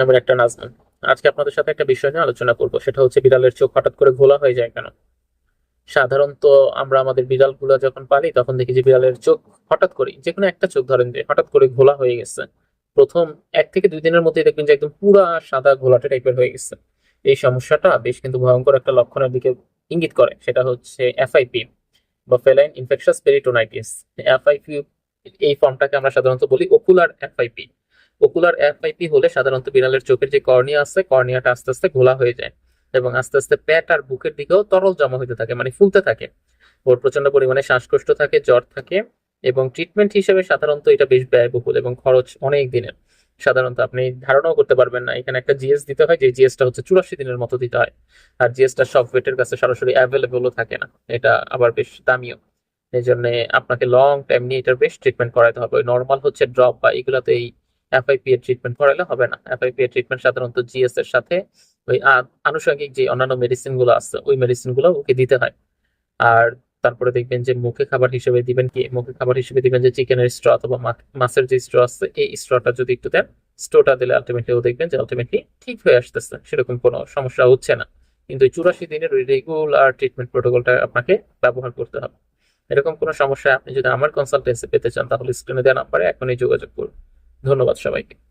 নামের একটা নাজমুন আজকে আপনাদের সাথে একটা বিষয় নিয়ে আলোচনা করব, সেটা হচ্ছে বিড়ালের চোখ হঠাৎ করে ঘোলা হয়ে যায় কেন? সাধারণত আমরা আমাদের বিড়ালগুলো যখন পালি, তখন দেখি যে বিড়ালের চোখ হঠাৎ করে যে কোনো একটা চোখ ধরেন যে, হঠাৎ করে ঘোলা হয়ে গেছে। প্রথম এক থেকে দুই দিনের মধ্যেই দেখবেন যে একদম পুরা সাদা ঘোলাটে টাইপের হয়ে গেছে। এই সমস্যাটা বেশ কিন্তু ভয়ঙ্কর একটা লক্ষণের দিকে ইঙ্গিত করে, সেটা হচ্ছে এফআইপি বা ফেলাইন ইনফেকশাস পেরিটোনাইটিস এফআইপি এই ফর্মটাকে আমরা সাধারণত বলি ওকুলার এফআইপি ওকুলার এফআইপি হলে সাধারণত বিড়ালের চোখের যে কর্নিয়া আছে, কর্নিয়াটা আস্তে আস্তে ঘোলা হয়ে যায় এবং আস্তে আস্তে পেট আর বুকের দিকেও তরল জমা হতে থাকে মানে ফুলতে থাকে। ওর প্রচণ্ড পরিমাণে শ্বাসকষ্ট থাকে, জ্বর থাকে এবং ট্রিটমেন্ট হিসেবে সাধারণত এটা বেশ ব্যয়বহুল এবং খরচ অনেক দিনের। সাধারণত আপনি ধারণাও করতে পারবেন না, এখানে একটা জিএস দিতে হয়, যে জিএসটা হচ্ছে চুরাশি দিনের মতো দিতে হয়। আর জিএসটা সব ভেটের কাছে সরাসরি অ্যাভেলেবলও থাকে না, এটা আবার বেশ দামিও। এই জন্য আপনাকে লং টাইম নিয়ে এটার বেশ ট্রিটমেন্ট করাতে হবে। নর্মাল হচ্ছে ড্রপ বা এগুলাতে এই এফআইপি এর ট্রিটমেন্ট করালে হবে না। এফআইপি এর ট্রিটমেন্ট সাধারণত জিএস এর সাথে ওই আনুষঙ্গিক যে অন্যান্য মেডিসিনগুলো আছে, ওই মেডিসিনগুলো ওকে দিতে হয়। আর তারপরে দেখবেন যে মুখে খাবার হিসেবে দিবেন কি? মুখে খাবার হিসেবে দিবেন যে চিকেনের স্ট্র অথবা মাছের যে স্ট্র আছে, এই স্ট্রটা যদি একটু দেন স্ট্রটা দিলে আলটিমেটলি ও দেখবেন যে আলটিমেটলি ঠিক হয়ে আসতেছে, সেরকম কোনো সমস্যা হচ্ছে না। কিন্তু চুরাশি দিনের ওই রেগুলার ট্রিটমেন্ট প্রোটোকলটা আপনাকে ব্যবহার করতে হবে। এরকম কোনো সমস্যা আপনি যদি আমার কনসালটেন্সি পেতে চান, তাহলে স্ক্রিনে দেওয়া নাম্বারে এখনই যোগাযোগ করুন। ধন্যবাদ সবাইকে।